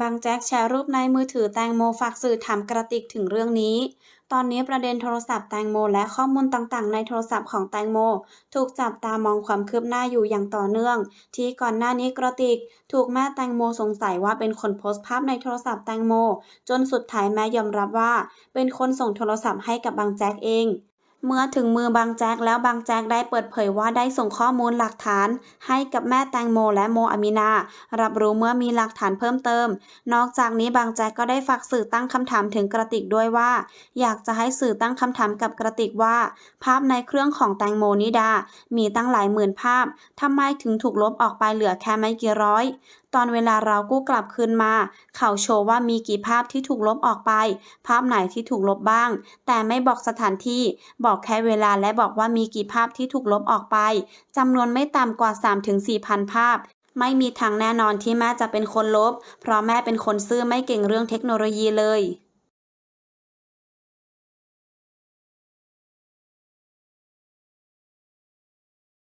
บางแจ็คแชร์รูปในมือถือแตงโมฝากสื่อถามกระติกถึงเรื่องนี้ ตอนนี้ประเด็นโทรศัพท์แตงโมและข้อมูลต่างๆ ในโทรศัพท์ของแตงโม ถูกจับตามองความคืบหน้าอยู่อย่างต่อเนื่อง ที่ก่อนหน้านี้กระติก ถูกแม่แตงโมสงสัยว่าเป็นคนโพสต์ภาพในโทรศัพท์แตงโม จนสุดท้ายแม่ยอมรับว่า เป็นคนส่งโทรศัพท์ให้กับบางแจ็คเอง เมื่อถึงมือบางแจ็คแล้วบางแจ็คได้เปิดเผยว่าได้ส่งข้อมูลหลักฐาน ให้กับแม่แตงโมและโมอามินา รับรู้เมื่อมีหลักฐานเพิ่มเติม นอกจากนี้บางแจ็คก็ได้ฝากสื่อตั้งคำถามถึงกระติกด้วยว่า อยากจะให้สื่อตั้งคำถามกับกระติกว่า ภาพในเครื่องของแตงโมนิดา มีตั้งหลายหมื่นภาพทำไมถึงถูกลบออกไปเหลือแค่ไม่กี่ร้อย ตอนเวลาเรากู้กลับคืนมา เขาโชว์ว่ามีกี่ภาพที่ถูกลบออกไป ภาพไหนที่ถูกลบบ้าง แต่ไม่บอกสถานที่ บอกแค่เวลาและบอกว่ามีกี่ภาพที่ถูกลบออกไปจำนวนไม่ต่ำกว่า 3-4พันภาพไม่มีทางแน่นอนที่แม่จะเป็นคนลบ เพราะแม่เป็นคนซื่อไม่เก่งเรื่องเทคโนโลยีเลย